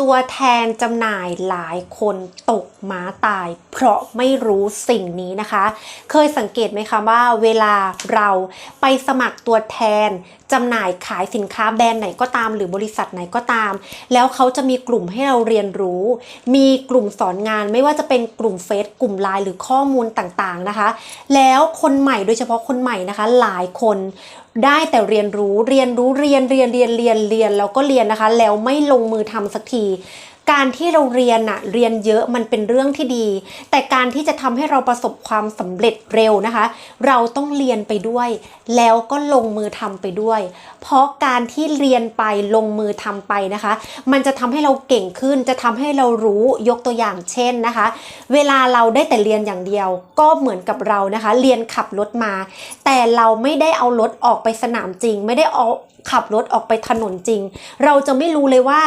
ตัวแทนจำหน่ายหลายคนตกม้าตาย เพราะไม่รู้สิ่งนี้นะคะ เคยสังเกตไหมคะว่าเวลาเราไปสมัครตัวแทนจำหน่ายขายสินค้าแบรนด์ไหนก็ตาม หรือบริษัทไหนก็ตาม แล้วเขาจะมีกลุ่มให้เราเรียนรู้ มีกลุ่มสอนงานไม่ว่าจะเป็นกลุ่มเฟซกลุ่มไลน์หรือข้อมูลต่างๆนะคะ แล้วคนใหม่โดยเฉพาะคนใหม่นะคะ หลายคน ได้แต่เรียนรู้เรียนรู้เรียนเรียนเรียนเรียนเรียนแล้วก็เรียนนะคะ แล้วไม่ลงมือทำสักที การที่เราเรียนอะเรียนเยอะมันเป็นเรื่องที่ดี แต่การที่จะทำให้เราประสบความสำเร็จเร็วนะคะ เราต้องเรียนไปด้วย แล้วก็ลงมือทำไปด้วย เพราะการที่เรียนไปลงมือทำไปนะคะ มันจะทำให้เราเก่งขึ้น จะทำให้เรารู้ยกตัวอย่างเช่นนะคะ เวลาเราได้แต่เรียนอย่างเดียว ก็เหมือนกับเรานะคะ เรียนขับรถมา แต่เราไม่ได้เอารถออกไปสนามจริง ไม่ได้เอาขับรถออกไปถนนจริง เราจะไม่รู้เลยว่า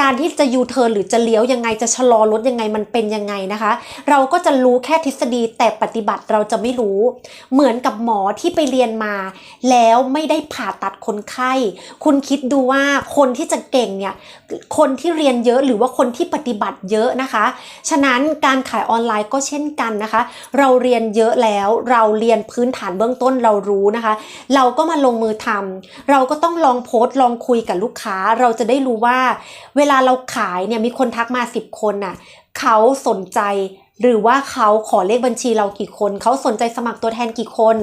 การที่จะยูเทิร์นหรือจะเลี้ยวยังไงจะชะลอรถยังไงมันเป็นยังไงนะคะ เราก็จะรู้แค่ทฤษฎีแต่ปฏิบัติเราจะไม่รู้ เหมือนกับหมอที่ไปเรียนมา แล้วไม่ได้ผ่าตัดคนไข้ คุณคิดดูว่าคนที่จะเก่งเนี่ยคนที่เรียนเยอะหรือว่าคนที่ปฏิบัติเยอะนะคะ ฉะนั้นการขายออนไลน์ก็เช่นกันนะคะ เราเรียนเยอะแล้วเราเรียนพื้นฐานเบื้องต้นเรารู้นะคะ เราก็มาลงมือทำเราก็ต้องลองโพสต์ลองคุยกับลูกค้า เราจะได้รู้ว่าเวลาเราขายเนี่ยมีคนทักมา 10 คนน่ะเขาสนใจหรือว่าเขาขอเลขบัญชีเรากี่คน เขาสนใจสมัครตัวแทนกี่คน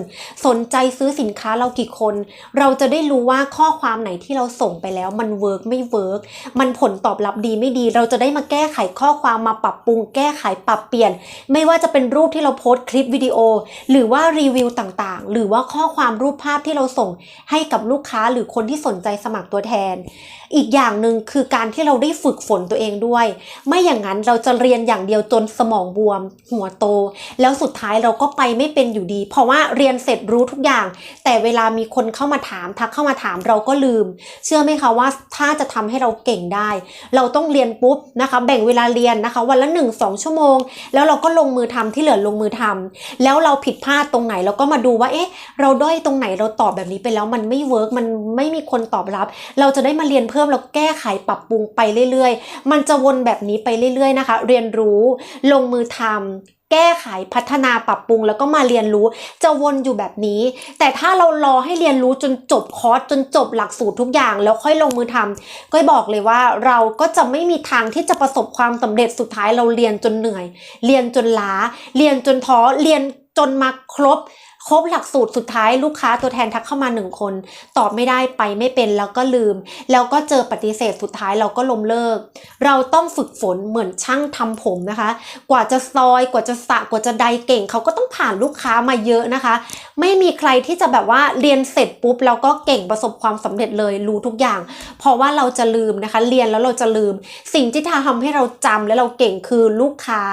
สนใจซื้อสินค้าเรากี่คน เราจะได้รู้ว่าข้อความไหนที่เราส่งไปแล้ว มันเวิร์กไม่เวิร์กมันผลตอบรับดีไม่ดี เราจะได้มาแก้ไขข้อความมาปรับปรุง แก้ไขปรับเปลี่ยน ไม่ว่าจะเป็นรูปที่เราโพสต์คลิปวิดีโอ หรือว่ารีวิวต่างๆ หรือว่าข้อความรูปภาพที่เราส่งให้กับลูกค้าหรือคนที่สนใจสมัครตัวแทน อีกอย่างหนึ่งคือการที่เราได้ฝึกฝนตัวเองด้วย ไม่อย่างนั้นเราจะเรียนอย่างเดียวจนสมองบวม หัวโต แล้วสุดท้ายเราก็ไปไม่เป็นอยู่ดี เพราะว่าเรียนเสร็จรู้ทุกอย่าง แต่เวลามีคนเข้ามาถาม ทักเข้ามาถามเราก็ลืม เชื่อไหมคะว่าถ้าจะทำให้เราเก่งได้ เราต้องเรียนปุ๊บนะคะ แบ่งเวลาเรียนนะคะ วันละ 1 2 ชั่วโมง แล้วเราก็ลงมือทำที่เหลือลงมือทำแล้วเราผิดพลาดตรงไหนเราก็มาดูว่าเอ๊ะ เราด้อยตรงไหนเราตอบแบบนี้ไปแล้วมันไม่เวิร์กมันไม่มีคนตอบรับ เราจะได้มาเรียนเพิ่มแล้วแก้ไขปรับปรุงไปเรื่อยๆ มันจะวนแบบนี้ไปเรื่อยๆนะคะ เรียนรู้ลงมือทำแก้ไขพัฒนาปรับปรุงแล้วก็มาเรียนรู้จะวนอยู่แบบนี้ แต่ถ้าเรารอให้เรียนรู้จนจบคอร์สจนจบหลักสูตรทุกอย่างแล้วค่อยลงมือทำก็บอกเลยว่าเราก็จะไม่มีทางที่จะประสบความสำเร็จสุดท้ายเราเรียนจนเหนื่อย เรียนจนล้า เรียนจนท้อเรียนจนมาครบ ครบหลักสูตรสุดท้ายลูกค้าตัวแทนทักเข้ามาหนึ่งคน ตอบไม่ได้ไปไม่เป็นแล้วก็ลืม แล้วก็เจอปฏิเสธสุดท้ายเราก็ล้มเลิก เราต้องฝึกฝนเหมือนช่างทำผมนะคะ กว่าจะซอยกว่าจะสระกว่าจะใดเก่ง เขาก็ต้องผ่านลูกค้ามาเยอะนะคะ ไม่มีใครที่จะแบบว่าเรียนเสร็จปุ๊บแล้วก็เก่งประสบความสำเร็จเลยรู้ทุกอย่าง เพราะว่าเราจะลืมนะคะ เรียนแล้วเราจะลืม สิ่งที่ทำให้เราจำและเราเก่งคือลูกค้า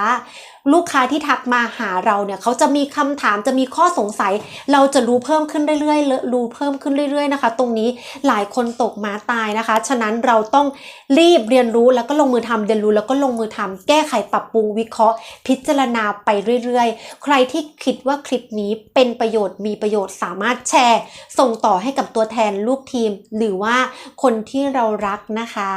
ลูกค้าที่ทักมาหาเราเนี่ยเขาจะมีคำถามจะมีข้อสงสัย เราจะรู้เพิ่มขึ้นเรื่อยๆเลรู้เพิ่มขึ้นเรื่อย ๆนะคะ ตรงนี้หลายคนตกมาตายนะคะ ฉะนั้นเราต้องรีบเรียนรู้แล้วก็ลงมือทำเรียนรู้แล้วก็ลงมือทำแก้ไขปรับปรุงวิเคราะห์ พิจารณาไปเรื่อย ๆ ใครที่คิดว่าคลิปนี้เป็นประโยชน์มีประโยชน์สามารถแชร์ ส่งต่อให้กับตัวแทนลูกทีม หรือว่าคนที่เรารักนะคะ